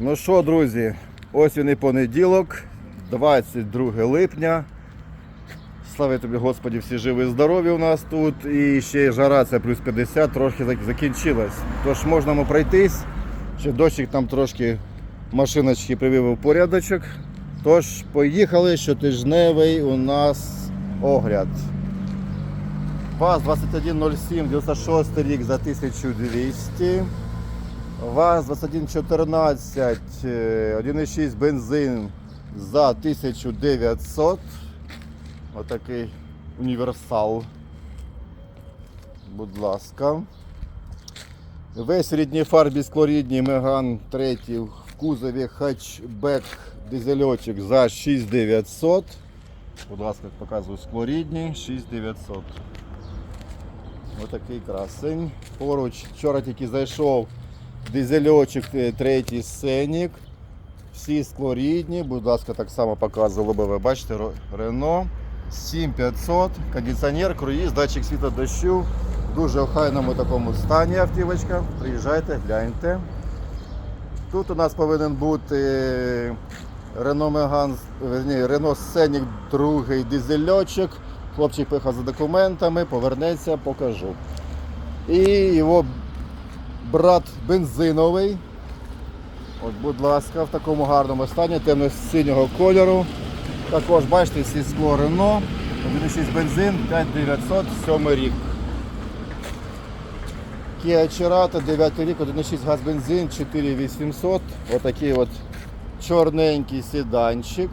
Ну що, друзі, ось він і понеділок, 22 липня. Слава тобі, Господі, всі живі і здорові у нас тут. І ще й жара, це плюс 50, трохи закінчилась. Тож можна ми пройтись. Ще дощик там трошки машиночки привів у порядочок. Тож поїхали, щотижневий у нас огляд. ВАЗ 2107, 96 рік за 1200. ВАЗ 2114, е, 1,6 бензин за 1900. Отакий універсал. Будь ласка. Весь рідній фарбі склорідній Меган 3 в кузові хетчбек дизельочок за 6900. Будь ласка, показую склорідній 6900. Отакий красень. Поруч вчора тільки зайшов дизельочок е, третій сценік. Всі склорідні, будь ласка, так само показую лобове. Бачите, Рено 7500, кондиціонер, круїз, датчик світла дощу. Дуже охайному такому стані автівочка. Приїжджайте, гляньте. Тут у нас повинен бути Renault Megane, верні, Renault Scenic другий дизельочок. Хлопчик пихав за документами, повернеться, покажу. І його брат бензиновий. От, будь ласка, в такому гарному стані, темно-синього кольору. Також бачите, всі скло Рено, 1,6 бензин, 5900, 7 рік. Kia Cerato, 9 рік, 1,6 газ бензин, 4800. Отакий от чорненький седанчик.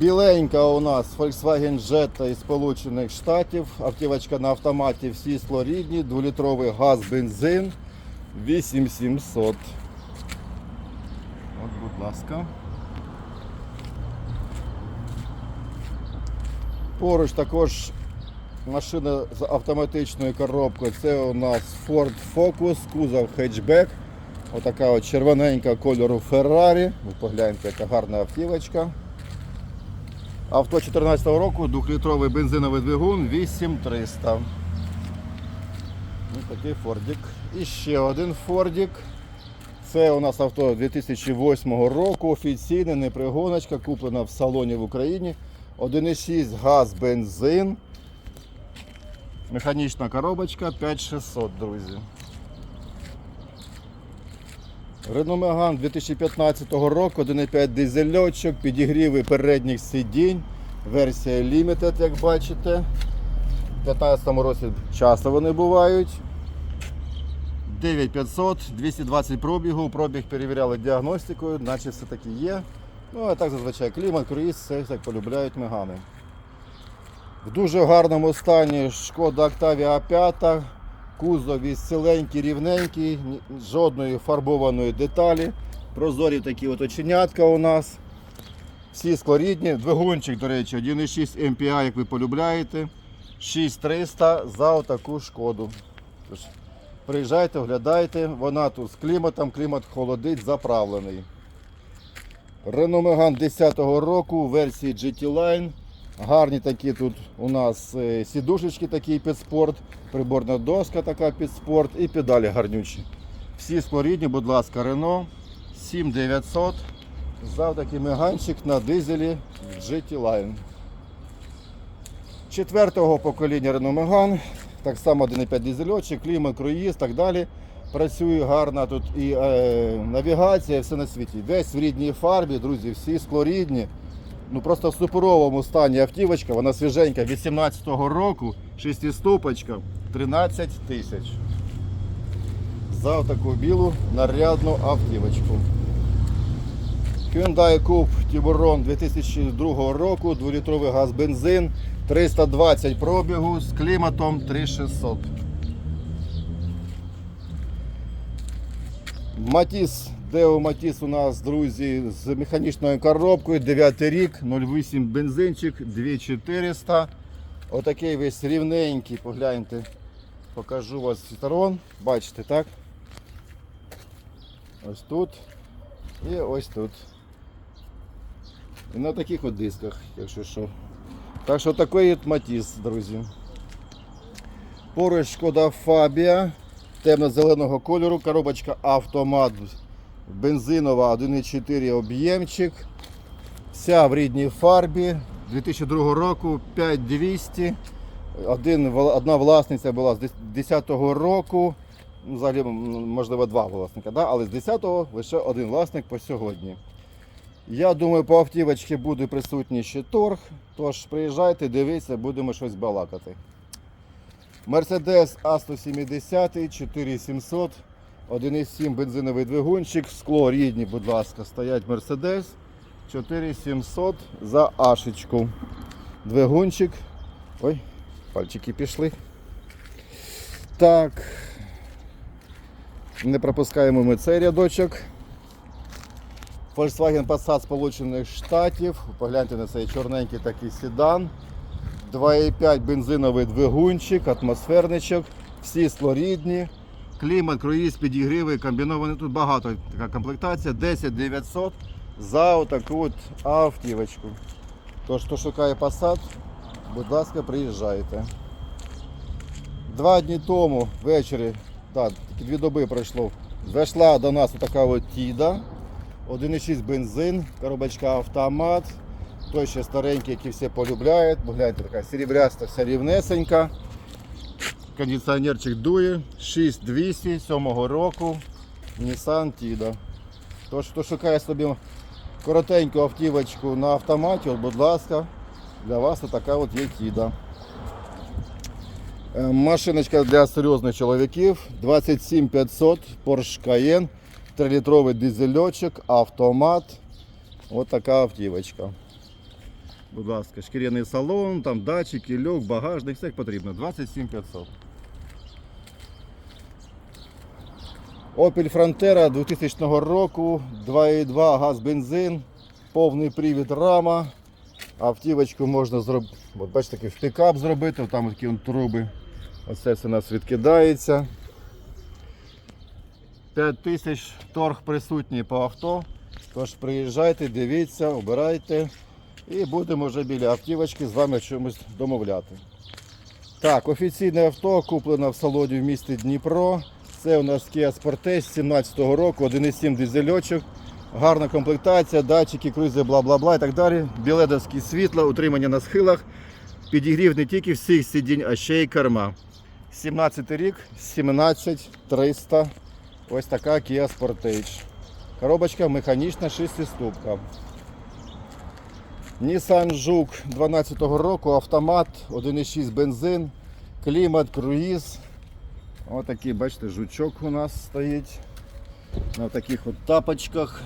Біленька у нас Volkswagen Jetta із Сполучених Штатів. Автівочка на автоматі, всі склорідні, 2-літровий газ, бензин 8700. От, будь ласка. Поруч також машина з автоматичною коробкою. Це у нас Ford Focus, кузов хетчбек. Отака от червоненька кольору Ferrari. Ви погляньте, яка гарна автівочка. Авто 2014 року, 2-літровий бензиновий двигун 8300. Ось такий Фордік. І ще один Фордік. Це у нас авто 2008 року, офіційне, не пригоночка, куплена в салоні в Україні. 1,6 газ, бензин. Механічна коробочка 5600, друзі. Renault Megane 2015 року, 1,5 дизельочок, підігріви передніх сидінь, версія Limited, як бачите. У 2015 році часто вони бувають. 9500, 220 пробігу, пробіг перевіряли діагностикою, наче все таки є. Ну, а так зазвичай клімат, круїз, все як полюбляють мегани. В дуже гарному стані шкода Octavia 5, кузов із ціленький, рівненький, жодної фарбованої деталі. Прозорі такі от оченятка у нас. Всі склорідні. Двигунчик, до речі, 1,6 MPI, як ви полюбляєте. 6300 за отаку шкоду. Приїжджайте, оглядайте, вона тут з кліматом, клімат холодить, заправлений. Renault Megane 10-го року в версії GT Line. Гарні такі тут у нас е, сідушечки такі під спорт, приборна доска така під спорт і педалі гарнючі. Всі склорідні, будь ласка, Renault 7900. За такий меганчик на дизелі GT Line. Четвертого покоління Renault Megane. Так само 1,5 дизельочок, клімат, круїз, так далі. Працює гарно тут і е, навігація, все на світі. Весь в рідній фарбі, друзі, всі склорідні. Ну просто в суперовому стані автівочка, вона свіженька, 18-го року, шестиступочка, 13 тисяч. За таку білу нарядну автівочку. Hyundai Coupe Tiburon 2002 року, 2-літровий газ бензин, 320 пробігу з кліматом 3600. Матіс, Део Матіс у нас, друзі, з механічною коробкою, 9 рік, 0,8 бензинчик, 2400. Отакий весь рівненький, погляньте, покажу вас зі сторон. Бачите, так? Ось тут і ось тут. І на таких от дисках, якщо що. Так що такий от Матіс, друзі. Поруч шкода Фабія темно-зеленого кольору. Коробочка автомат бензинова 1,4 об'ємчик. Вся в рідній фарбі 2002 року 5200. Один, одна власниця була з 10-го року. Ну, Взагалі, можливо, два власника, да? але з 10-го лише один власник по сьогодні. Я думаю, по автівочці буде присутній ще торг. Тож приїжджайте, дивіться, будемо щось балакати. Mercedes A170 4700, 1,7 бензиновий двигунчик, скло рідні, будь ласка, стоять Mercedes 4700 за Ашечку. Двигунчик. Ой, пальчики пішли. Так. Не пропускаємо ми цей рядочок. Volkswagen Passat Сполучених Штатів. Погляньте на цей чорненький такий седан. 2,5 бензиновий двигунчик, атмосферничок, всі склорідні. Клімат, круїз, підігріви, комбінований. Тут багато така комплектація. 10 900 за отаку от автівочку. Тож, хто шукає Passat, будь ласка, приїжджайте. Два дні тому ввечері, так, дві доби пройшло, зайшла до нас така от Тіда. 1,6 бензин, коробочка автомат. Той ще старенький, який всі полюбляють. Гляньте, така серебряста, вся рівнесенька. Кондиціонерчик дує. 6200 7 року. Nissan Tida. Тож, хто шукає собі коротеньку автівочку на автоматі, будь ласка, для вас така от є Тіда. Е, Машиночка для серйозних чоловіків 27500 Porsche Cayenne, 3-літровий дизельочок, автомат. Ось така автівочка. Будь ласка, шкіряний салон, там датчики, люк, багажник, все як потрібно. 27500. Opel Frontera 2000 року, 2,2 газ бензин, повний привід рама. Автівочку можна зробити, от бачите, такий пікап зробити, там такі труби. Оце все у нас відкидається. 5 тисяч торг присутній по авто. Тож приїжджайте, дивіться, обирайте і будемо вже біля автівочки з вами чомусь домовляти. Так, офіційне авто куплено в салоні в місті Дніпро. Це у нас Kia Sportage 17 року, 1,7 дизельочок. Гарна комплектація, датчики, круїзи, бла-бла-бла і так далі. Біледовські світла, утримання на схилах. Підігрів не тільки всіх сидінь, а ще й керма. 17 рік, 17300. Ось така Kia Sportage. Коробочка механічна, шестиступка. Nissan Жук 12 року, автомат, 1,6 бензин, клімат, круїз. Ось такий, бачите, жучок у нас стоїть. На таких от тапочках.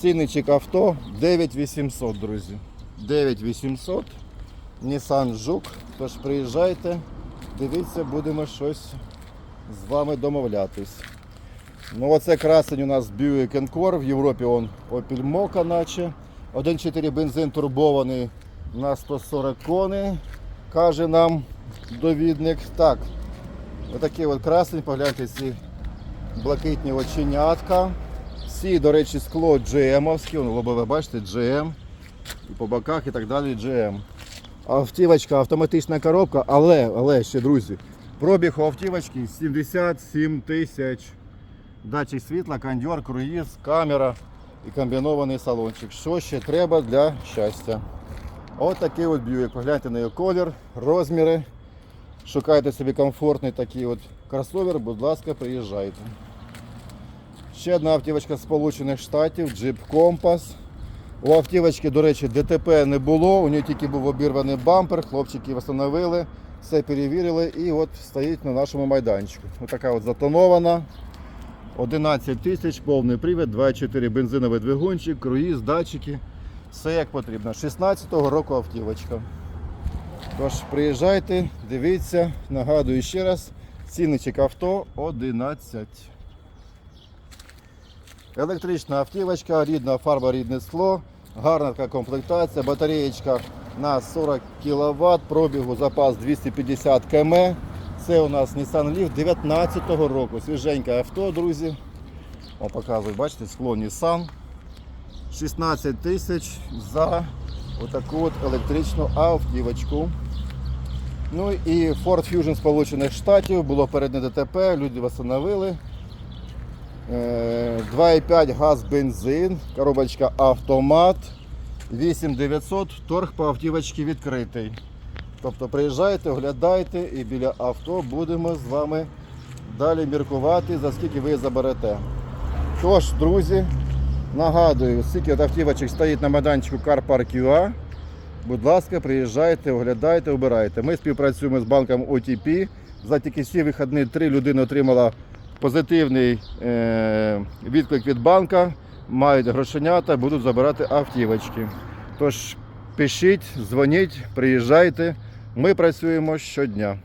Цінничок авто 9800, друзі. 9800. Nissan Жук. Тож приїжджайте, дивіться, будемо щось з вами домовлятись. Ну оце красень у нас Buick Encore, в Європі он Opel Mokka наче. 1,4 бензин турбований на 140 коней, каже нам довідник. Так, отакий от красень, погляньте ці блакитні оченятка. Всі, до речі, скло GM-овське, лобове, бачите, GM. І по боках і так далі GM. Автівочка, автоматична коробка, але, але ще, друзі, пробіг у автівочки 77 тисяч. Датчик світла, кондьор, круїз, камера і комбінований салончик. Що ще треба для щастя? Ось такий от Buick. Погляньте на його колір, розміри. Шукайте собі комфортний такий от кросовер, будь ласка, приїжджайте. Ще одна автівочка з Сполучених Штатів, Jeep Compass. У автівочки, до речі, ДТП не було, у нього тільки був обірваний бампер, хлопчики встановили, все перевірили і от стоїть на нашому майданчику. Ось така от затонована. 11 тисяч, повний привід, 2,4 бензиновий двигунчик, круїз, датчики. Все як потрібно. 16-го року автівочка. Тож приїжджайте, дивіться, нагадую ще раз, цінничок авто 11. Електрична автівочка, рідна фарба, рідне скло, гарна така комплектація, батареєчка на 40 кВт, пробігу запас 250 км. Це у нас Nissan Leaf 19 року. Свіженьке авто, друзі. О, показую, бачите, скло Nissan. 16 тисяч за отаку от електричну автівочку. Ну і Ford Fusion Сполучених Штатів було передне ДТП, люди встановили. 2,5 газ бензин, коробочка автомат. 8900, торг по автівочці відкритий. Тобто приїжджайте, оглядайте і біля авто будемо з вами далі міркувати, за скільки ви заберете. Тож, друзі, нагадую, скільки автівочок стоїть на майданчику Car Park UA. Будь ласка, приїжджайте, оглядайте, обирайте. Ми співпрацюємо з банком OTP. За тільки всі вихідні три людини отримала позитивний е- відклик від банка, мають грошенята, будуть забирати автівочки. Тож пишіть, дзвоніть, приїжджайте. Ми працюємо щодня.